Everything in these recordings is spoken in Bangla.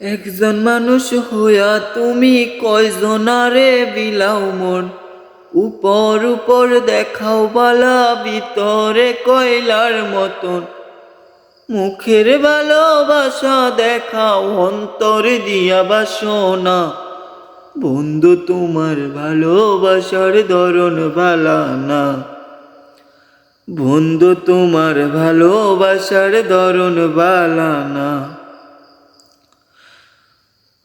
একজন মানুষ হইয়া তুমি কয়জনারে বিলাও মন? উপর উপর দেখাও বালা, ভিতরে কয়লার মতন। মুখের ভালোবাসা দেখাও, অন্তর দিয়া বাসনা। বন্ধু, তোমার ভালোবাসার ধরন বালা না বন্ধু, তোমার ভালোবাসার ধরন বালা না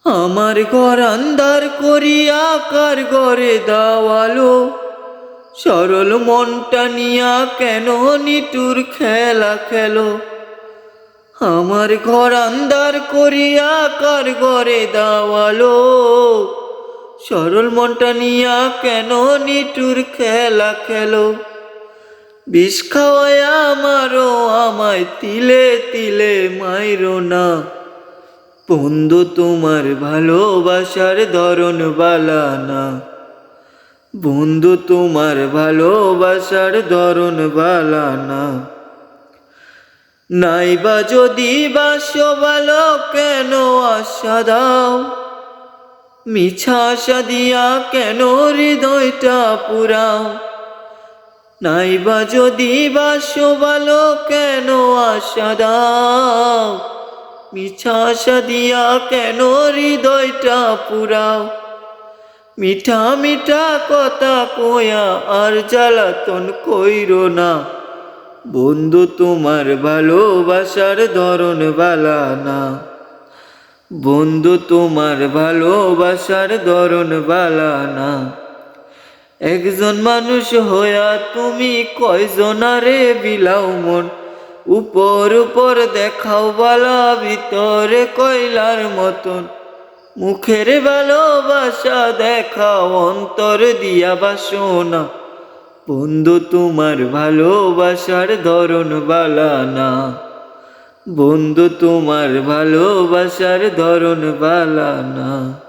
আমার ঘর আন্দার করিয়া কার ঘরে দাওয়ালো। সরল মনটা নিয়া কেন নিটুর খেলা খেলো? আমার ঘর আন্দার করিয়া কার ঘরে দাওয়ালো। সরল মনটা নিয়া কেন নিটুর খেলা খেলো? বিষ খাওয়ায় আমারও আমায় তিলে তিলে মাইরো না। বন্ধু, তোমার ভালোবাসার ধরন বালা না বন্ধু, তোমার ভালোবাসার ধরন বালা না নাইবা যদি বাসো ভালো কেন আশা দাও? মিছা আশা দিয়া কেন হৃদয়টা পুরাও? নাইবা যদি বাসো ভালো কেন আশা দাও? আশা দিয়া কেন হৃদয়টা পুরাও? মিঠা মিঠা কথা কয়া আর জ্বালাতন কইর না। বন্ধু, তোমার ভালোবাসার ধরন বালা না। বন্ধু, তোমার ভালোবাসার ধরন বালা না। একজন মানুষ হইয়া তুমি কয়জনারে বিলাও মন? উপর উপর দেখাও বালা, ভিতরে কয়লার মতন। মুখের ভালোবাসা দেখাও, অন্তর দিয়া বাসনা। বন্ধু, তোমার ভালোবাসার ধরন বালা না বন্ধু, তোমার ভালোবাসার ধরন বালা না